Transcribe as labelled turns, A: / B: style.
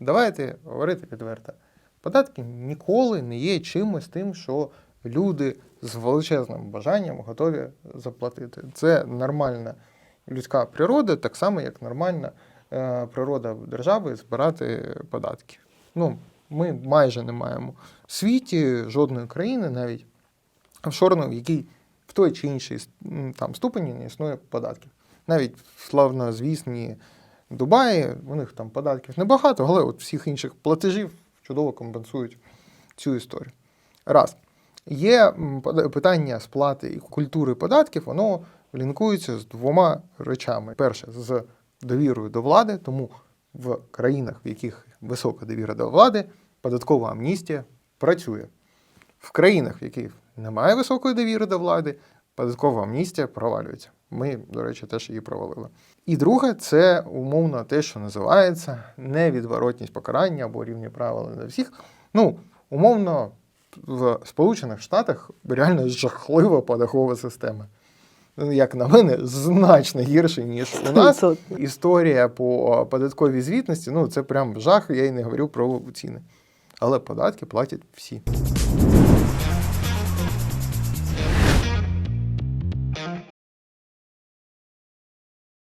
A: давайте говорити відверто. Податки ніколи не є чимось тим, що люди з величезним бажанням готові заплатити. Це нормальна людська природа, так само, як нормальна е, природа держави збирати податки. Ну, ми майже не маємо в світі жодної країни, навіть офшорної, в якій в той чи іншій там, ступені не існує податків. Навіть славно звісні Дубаї, у них там податків небагато, але от всіх інших платежів чудово компенсують цю історію. Раз. Є питання сплати і культури податків, воно лінкується з двома речами. Перше, з довірою до влади, тому в країнах, в яких висока довіра до влади, податкова амністія працює. В країнах, в яких немає високої довіри до влади, податкова амністія провалюється. Ми, до речі, теж її провалили. І друге, це умовно те, що називається невідворотність покарання або рівні правила для всіх. Ну, умовно, в Сполучених Штатах реально жахлива податкова система. Ну, Як на мене, значно гірше, ніж у нас. Історія по податковій звітності, ну це прям жах, я й не говорю про ціни. Але податки платять всі.